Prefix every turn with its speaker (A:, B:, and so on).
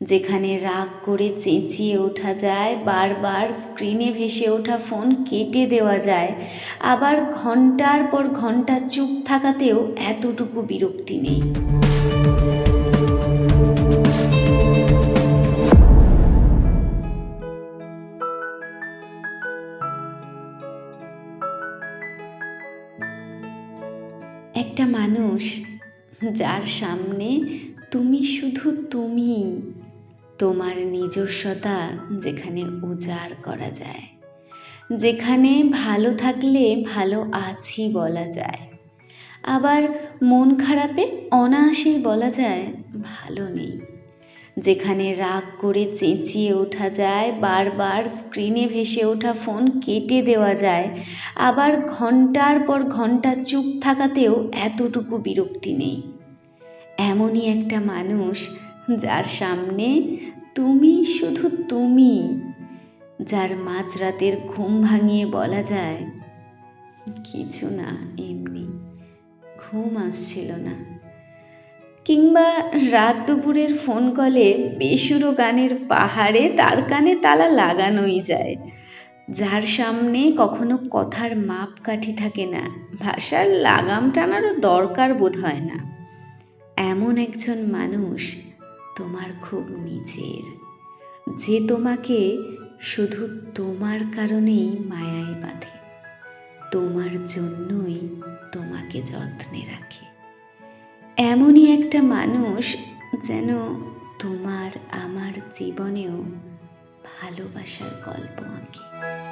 A: যেখানে রাগ করে চেঁচিয়ে ওঠা যায়, বারবার স্ক্রিনে ভেসে ওঠা ফোন কেটে দেওয়া যায়। আবার ঘণ্টার পর ঘণ্টা চুপ থাকাতেও এতটুকু বিরক্তি নেই। একটা মানুষ যার সামনে তুমি শুধু তুমি তোমার নিজস্বতা যেখানে উজাড় করা যায়। যেখানে ভালো থাকলে ভালো আছি বলা যায়। আবার মন খারাপে অনায়াসে বলা যায়, ভালো নেই। যেখানে রাগ করে চেঁচিয়ে ওঠা যায়, বারবার স্ক্রিনে ভেসে ওঠা ফোন কেটে দেওয়া যায়, আবার ঘণ্টার পর ঘণ্টা চুপ থাকাতেও এতটুকু বিরক্তি নেই। এমনই একটা মানুষ যার সামনে তুমি শুধু তুমি, যার মাঝরাতের ঘুম ভাঙিয়ে বলা যায়, কিছু না এমনি, ঘুম আসছিল না। কিংবা রাত দুপুরের ফোন কলে বেসুরো গানের পাহাড়ে তার কানে তালা লাগানোই যায়, যার সামনে কখনো কথার মাপকাঠি থাকে না, ভাষার লাগাম টানারও দরকার বোধ হয় না। এমন একজন মানুষ তোমার খুব নিজের। যে তোমাকে শুধু তোমার কারণেই মায়ায় বাঁধে, তোমার জন্যই তোমাকে যত্নে রাখে। এমনই একটা মানুষ যেন তোমার আমার জীবনেও ভালোবাসার গল্প আঁকে।